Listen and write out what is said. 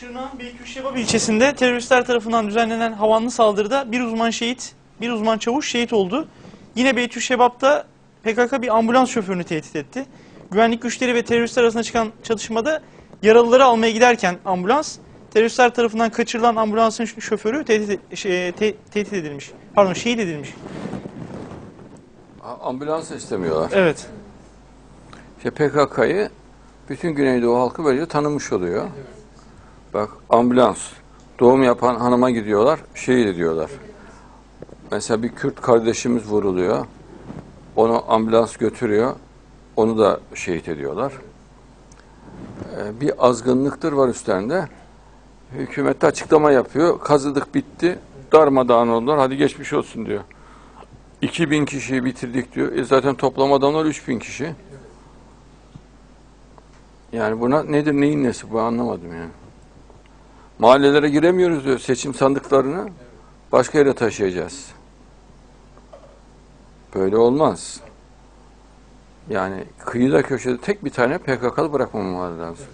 Şırnak'ın Beytüşşebap ilçesinde teröristler tarafından düzenlenen havanlı saldırıda bir uzman şehit, bir uzman çavuş şehit oldu. Yine Beytüşşebap'ta PKK bir ambulans şoförünü tehdit etti. Güvenlik güçleri ve teröristler arasında çıkan çatışmada yaralıları almaya giderken ambulans, teröristler tarafından kaçırılan ambulansın şoförü tehdit, şey, te- tehdit edilmiş. Pardon şehit edilmiş. Ambulans istemiyorlar. Evet. İşte PKK'yı bütün Güneydoğu halkı böylece tanımış oluyor. Bak ambulans. Doğum yapan hanıma gidiyorlar, şehit ediyorlar. Mesela bir Kürt kardeşimiz vuruluyor. Onu ambulans götürüyor. Onu da şehit ediyorlar. Ee, bir azgınlıktır var üstlerinde. Hükümette açıklama yapıyor. Kazıdık bitti. Darmadağın oldular. Hadi geçmiş olsun diyor. 2000 kişiyi bitirdik diyor. E zaten toplam adamlar 3000 kişi. Yani buna nedir neyin nesi bu anlamadım yani. Mahallelere giremiyoruz diyor seçim sandıklarını. Başka yere taşıyacağız. Böyle olmaz. Yani kıyıda köşede tek bir tane PKK'lı bırakmamaları lazım.